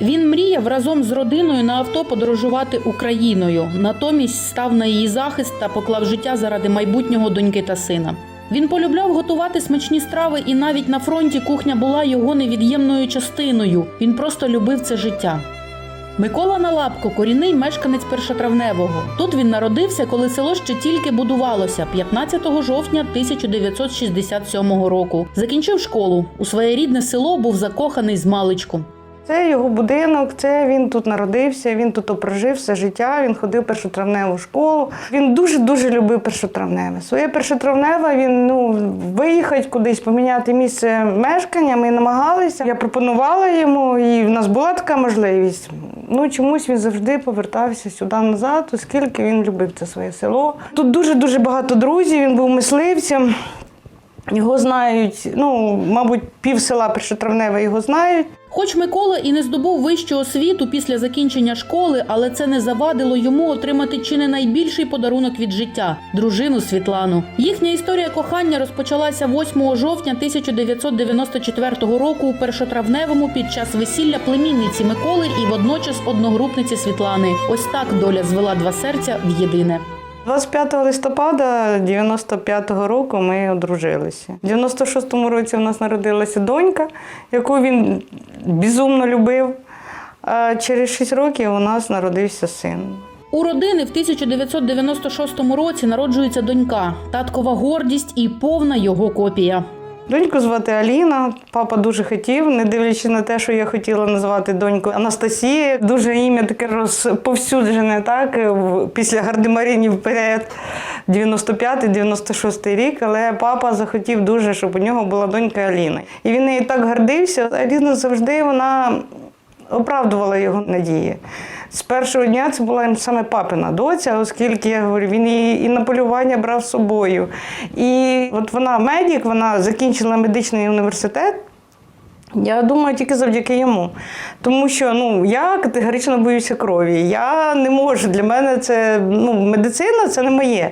Він мріяв разом з родиною на авто подорожувати Україною. Натомість став на її захист та поклав життя заради майбутнього доньки та сина. Він полюбляв готувати смачні страви, і навіть на фронті кухня була його невід'ємною частиною. Він просто любив це життя. Микола Налапко корінний мешканець першотравневого. Тут він народився, коли село ще тільки будувалося 15 жовтня 1967 року. Закінчив школу. У своє рідне село був закоханий з маличку. Це його будинок, це він тут народився, він тут прожив все життя, він ходив першотравневу школу. Він дуже-дуже любив першотравневе. Своє першотравневе він ну, виїхати кудись, поміняти місце мешкання. Ми намагалися. Я пропонувала йому, і в нас була така можливість. Ну, чомусь він завжди повертався сюди назад, оскільки він любив це своє село. Тут дуже-дуже багато друзів, він був мисливцем. Його знають, ну, мабуть, пів села Першотравневе його знають. Хоч Микола і не здобув вищу освіту після закінчення школи, але це не завадило йому отримати чи не найбільший подарунок від життя дружину Світлану. Їхня історія кохання розпочалася 8 жовтня 1994 року у першотравневому під час весілля племінниці Миколи і водночас одногрупниці Світлани. Ось так доля звела два серця в єдине. 25 листопада 95-го року ми одружилися. У 96-му році у нас народилася донька, яку він безумно любив. А через 6 років у нас народився син. У родини в 1996 році народжується донька, таткова гордість і повна його копія. Доньку звати Аліна. Папа дуже хотів, не дивлячись на те, що я хотіла назвати доньку Анастасія. Дуже ім'я таке розповсюджене, так після гардемаринів вперед, 95-96 рік. Але папа захотів дуже, щоб у нього була донька Аліна. І він нею так гордився. Аліна завжди вона оправдувала його надії. З першого дня це була саме папина доця, оскільки я говорю, він її і на полювання брав з собою. І от вона медик, вона закінчила медичний університет. Я думаю, тільки завдяки йому. Тому що ну, я категорично боюся крові. Я не можу. Для мене це ну, медицина це не моє.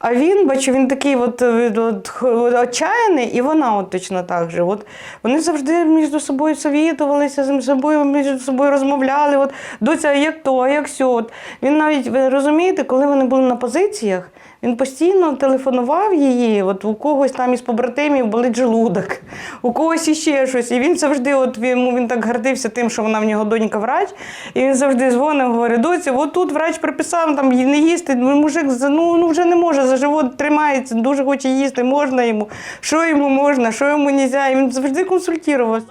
А він, бачу, він такий от, от, от, от отчаяний, і вона от точно так же. От, вони завжди між собою совітувалися, між собою, між собою розмовляли. От, доця, як то, як сьо. Він навіть, ви розумієте, коли вони були на позиціях, він постійно телефонував її, от у когось там із побратимів болить желудок, у когось іще щось. І він завжди, от він, він так гордився тим, що вона в нього донька врач. І він завжди дзвонив, говорить, доці, от тут врач приписав там не їсти. ну, Мужик ну, ну вже не може, за живот тримається, дуже хоче їсти, можна йому, що йому можна, що йому не можна. І він завжди консультувався.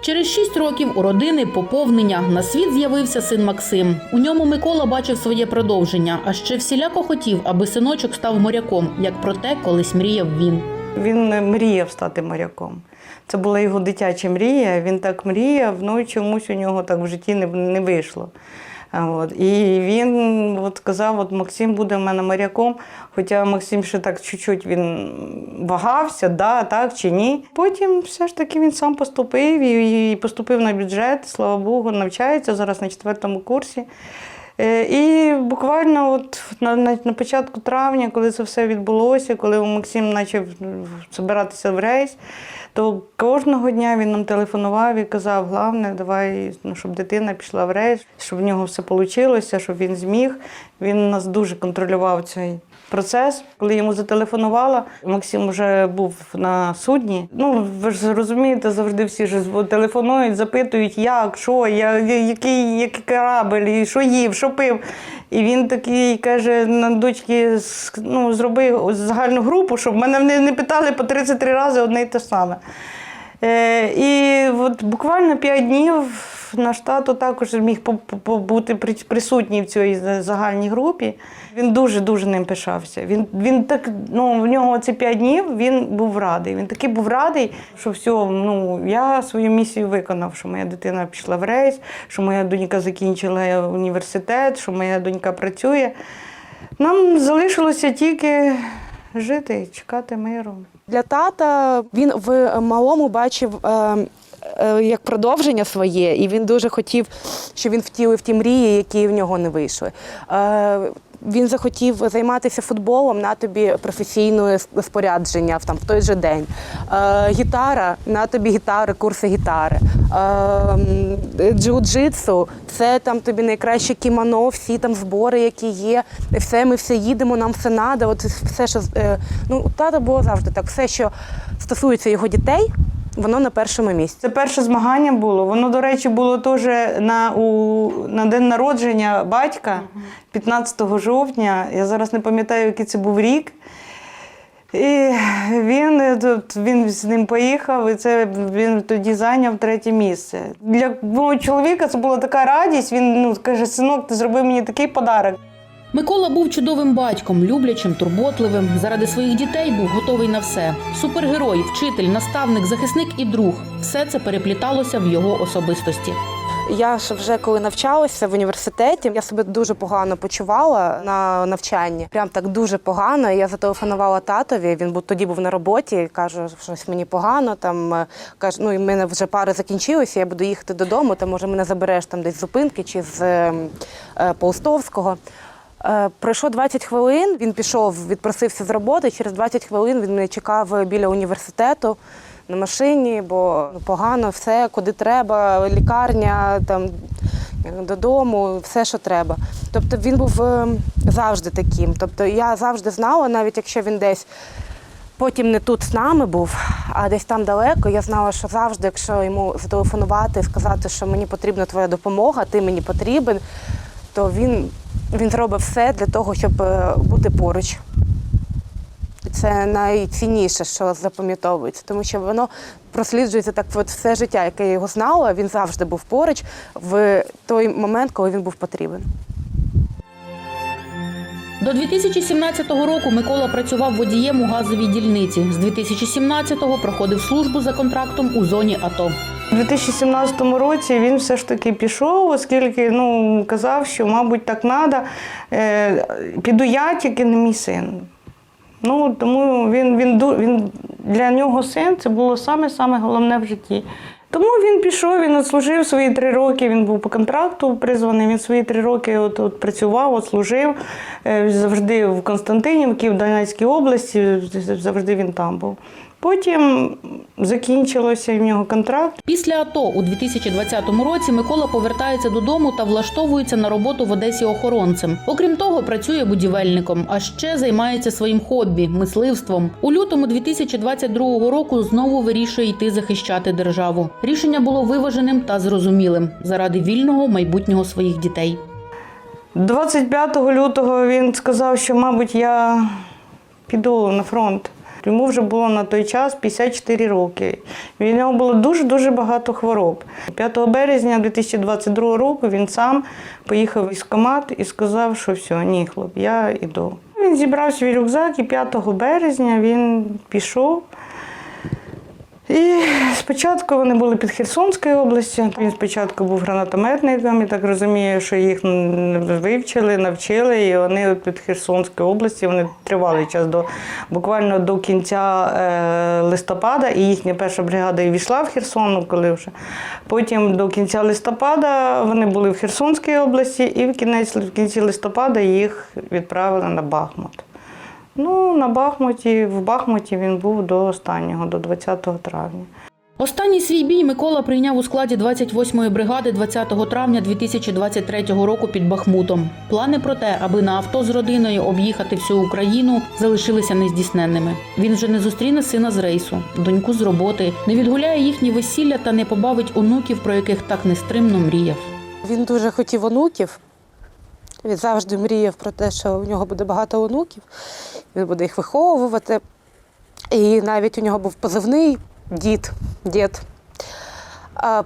Через шість років у родини поповнення на світ з'явився син Максим. У ньому Микола бачив своє продовження, а ще всіляко хотів, аби синочок став моряком, як про те колись мріяв він. Він мріяв стати моряком. Це була його дитяча мрія. Він так мріяв, ну чомусь у нього так в житті не, не вийшло. От. І він от казав, от Максим буде в мене моряком, хоча Максим ще так чуть-чуть він вагався, да, так чи ні. Потім все ж таки він сам поступив і поступив на бюджет, слава Богу, навчається зараз на четвертому курсі. Е, І буквально от на, на, на початку травня, коли це все відбулося, коли Максим почав збиратися в рейс, то кожного дня він нам телефонував і казав, головне, давай, ну, щоб дитина пішла в рейс, щоб в нього все вийшло, щоб він зміг. Він нас дуже контролював цей процес. Коли йому зателефонувала, Максим вже був на судні. Ну, ви ж розумієте, завжди всі ж телефонують, запитують, як, що, я, який, який корабль, і що їв, що пив. І він такий каже на дочки, ну, зроби загальну групу, щоб мене не, не питали по 33 рази одне й те саме. Е, і от буквально 5 днів наш тато також міг бути при- присутній в цій загальній групі. Він дуже-дуже ним пишався. Він, він так, ну, в нього ці 5 днів він був радий. Він такий був радий, що все, ну, я свою місію виконав, що моя дитина пішла в рейс, що моя донька закінчила університет, що моя донька працює. Нам залишилося тільки жити, чекати миру. Для тата він в малому бачив е, е, як продовження своє, і він дуже хотів, щоб він втілив ті мрії, які в нього не вийшли. Е, він захотів займатися футболом на тобі професійне спорядження в там в той же день. Е, гітара на тобі гітари, курси гітари. Е, джиу-джитсу, це там тобі найкраще кімоно, всі там збори, які є. Все, ми все їдемо, нам все треба. Все, що е, ну тата було завжди так. Все, що стосується його дітей, воно на першому місці. Це перше змагання було. Воно, до речі, було теж на, у, на день народження батька 15 жовтня. Я зараз не пам'ятаю, який це був рік. І він, тут, він з ним поїхав, і це він тоді зайняв третє місце. Для мого чоловіка це була така радість. Він ну, каже: синок, ти зробив мені такий подарок. Микола був чудовим батьком, люблячим, турботливим. Заради своїх дітей був готовий на все. Супергерой, вчитель, наставник, захисник і друг. Все це перепліталося в його особистості. Я ж вже коли навчалася в університеті, я себе дуже погано почувала на навчанні. Прям так дуже погано. Я зателефонувала татові. Він був тоді був на роботі. Каже, щось мені погано. Там е, каже, ну і мене вже пари закінчилися. Я буду їхати додому. Та може мене забереш там десь з зупинки чи з е, е, Полстовського. Е, Пройшло 20 хвилин. Він пішов, відпросився з роботи. Через 20 хвилин він мене чекав біля університету на машині, бо ну, погано все, куди треба, лікарня, там додому, все, що треба. Тобто він був е, завжди таким. Тобто я завжди знала, навіть якщо він десь потім не тут з нами був, а десь там далеко, я знала, що завжди, якщо йому зателефонувати і сказати, що мені потрібна твоя допомога, ти мені потрібен, то він, він зробить все для того, щоб е, бути поруч. Це найцінніше, що запам'ятовується, тому що воно просліджується так от все життя, яке я його знала. Він завжди був поруч в той момент, коли він був потрібен. До 2017 року Микола працював водієм у газовій дільниці. З 2017-го проходив службу за контрактом у зоні АТО. У 2017 році він все ж таки пішов, оскільки ну, казав, що, мабуть, так треба. Піду я, тільки не мій син. Ну, тому він, він, він, для нього син це було саме-саме головне в житті. Тому він пішов, він отслужив свої три роки, він був по контракту призваний, він свої три роки от, от працював, от служив е, завжди в Константинівці, в Донецькій області, завжди він там був. Потім закінчилося в нього контракт. Після АТО у 2020 році Микола повертається додому та влаштовується на роботу в Одесі охоронцем. Окрім того, працює будівельником, а ще займається своїм хобі мисливством. У лютому 2022 року знову вирішує йти захищати державу. Рішення було виваженим та зрозумілим заради вільного майбутнього своїх дітей. 25 лютого він сказав, що, мабуть, я піду на фронт. Йому вже було на той час 54 роки. В нього було дуже-дуже багато хвороб. 5 березня 2022 року він сам поїхав в військкомат і сказав, що все, ні, хлоп, я йду. Він зібрав свій рюкзак і 5 березня він пішов. І спочатку вони були під Херсонською областю. Він спочатку був гранатометником, і так розумію, що їх вивчили, навчили, і вони під Херсонською області вони тривалий час до буквально до кінця е, листопада, і їхня перша бригада і війшла в Херсон, ну, коли вже. Потім до кінця листопада вони були в Херсонській області, і в кінець в кінці листопада їх відправили на Бахмут. Ну, на Бахмуті, в Бахмуті він був до останнього, до 20 травня. Останній свій бій Микола прийняв у складі 28-ї бригади 20 травня 2023 року під Бахмутом. Плани про те, аби на авто з родиною об'їхати всю Україну, залишилися нездійсненними. Він вже не зустріне сина з рейсу, доньку з роботи, не відгуляє їхні весілля та не побавить онуків, про яких так нестримно мріяв. Він дуже хотів онуків. Він завжди мріяв про те, що у нього буде багато онуків, він буде їх виховувати. І навіть у нього був позивний дід, дід.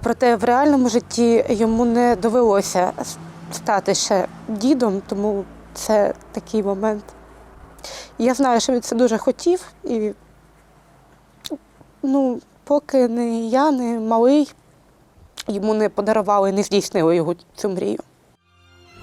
Проте в реальному житті йому не довелося стати ще дідом, тому це такий момент. Я знаю, що він це дуже хотів, і ну, поки не я, не малий, йому не подарували, не здійснили його цю мрію.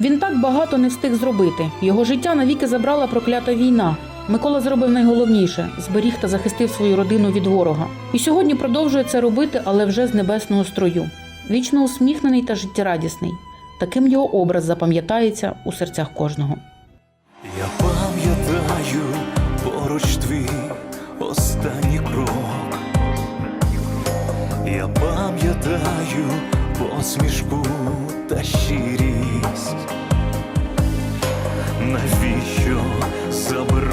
Він так багато не встиг зробити. Його життя навіки забрала проклята війна. Микола зробив найголовніше зберіг та захистив свою родину від ворога. І сьогодні продовжує це робити, але вже з небесного строю. Вічно усміхнений та життєрадісний. Таким його образ запам'ятається у серцях кожного. Я пам'ятаю поруч твій останній крок. Я пам'ятаю посмішку та щирість. Навіщо забирати